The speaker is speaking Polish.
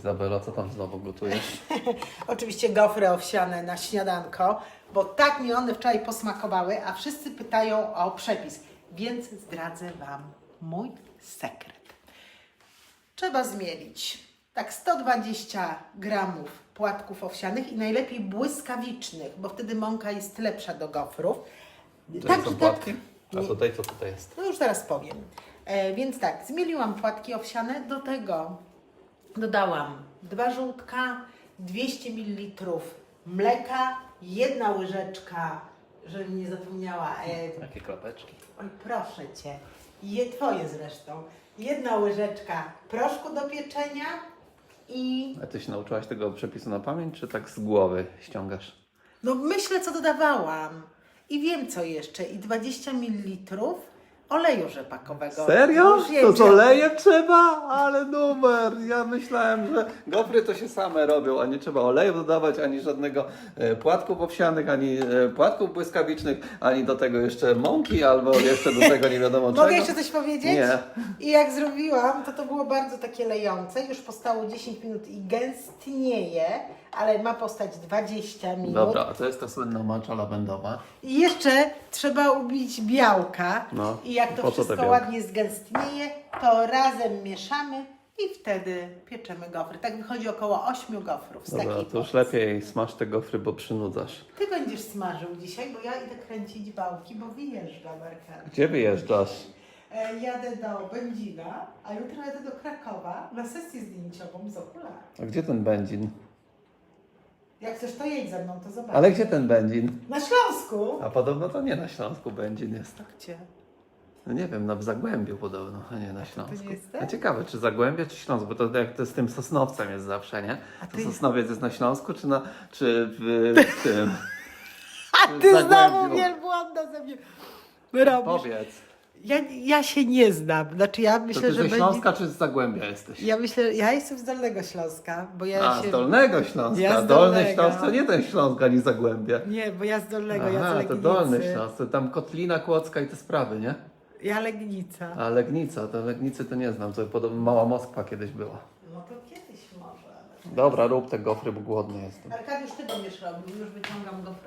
Izabela, co tam znowu gotujesz? Oczywiście gofry owsiane na śniadanko, bo tak mi one wczoraj posmakowały, a wszyscy pytają o przepis, więc zdradzę Wam mój sekret. Trzeba zmielić tak 120 gramów płatków owsianych i najlepiej błyskawicznych, bo wtedy mąka jest lepsza do gofrów. To Tak, są że płatki? A nie- tutaj co tutaj jest? no już zaraz powiem. E, więc tak, zmieliłam płatki owsiane, do tego dodałam dwa żółtka, 200 ml mleka, jedna łyżeczka, żebym nie zapomniała, e, Jakie kropeczki? oj proszę Cię, je Twoje zresztą, jedna łyżeczka proszku do pieczenia i A ty się nauczyłaś tego przepisu na pamięć, czy tak z głowy ściągasz? no myślę co dodawałam i wiem co jeszcze i 20 ml oleju rzepakowego. Serio? Już To z olejem trzeba? Ale numer! Ja myślałem, że gofry to się same robią, a nie trzeba oleju dodawać, ani żadnego e, płatków owsianych, ani e, płatków błyskawicznych, ani do tego jeszcze mąki, albo jeszcze do tego nie wiadomo czego. Mogę jeszcze coś powiedzieć? Nie. I jak zrobiłam, to to było bardzo takie lejące. Już postało 10 minut i gęstnieje, ale ma postać 20 minut. Dobra, a to jest ta słynna macza lawendowa. I jeszcze trzeba ubić białka. No, I jak to po co te wszystko białka? ładnie zgęstnieje, to razem mieszamy i wtedy pieczemy gofry. Tak wychodzi około 8 gofrów z Dobra, takiej to już porcji. lepiej smaż te gofry, bo przynudzasz. Ty będziesz smażył dzisiaj, bo ja idę kręcić bałki, bo wyjeżdżam Arkady. Gdzie wyjeżdżasz? E, Jadę do Będzina, a jutro jadę do Krakowa na sesję zdjęciową z okularem. A gdzie ten Będzin? Jak chcesz, to jedź ze mną, to zobacz. Ale gdzie ten Będzin? Na Śląsku? A podobno to nie na Śląsku Będzin jest. Gdzie? No nie wiem, na w Zagłębiu podobno, a nie na Śląsku. nie tak? A ciekawe, czy Zagłębie, czy Śląsk, bo to jak to z tym Sosnowcem jest zawsze, nie? A To ty- Sosnowiec jest na Śląsku, czy, na, czy w, w tym? A ty znowu wielbłąda ze mnie robisz. Powiedz, Ja, ja się nie znam. Znaczy ja to myślę, ty że ze będzie... Śląska, czy z Zagłębia jesteś? Ja myślę, ja jestem z Dolnego Śląska, bo ja A, się... z Dolnego Śląska. Ja z Dolny Dolnego. Śląsk to nie ten Śląsk, ani Zagłębie. Nie, bo ja z Dolnego, ja z Aha, to. Dolny Śląsk, to tam Kotlina Kłodzka i te sprawy, nie? Ja Legnica. A Legnica, to Legnicy to nie znam, to podobno Mała Moskwa kiedyś była. No to kiedyś może. ale- Dobra, rób te gofry, bo głodny jestem. Arkadiusz, ty będziesz robił, już wyciągam go w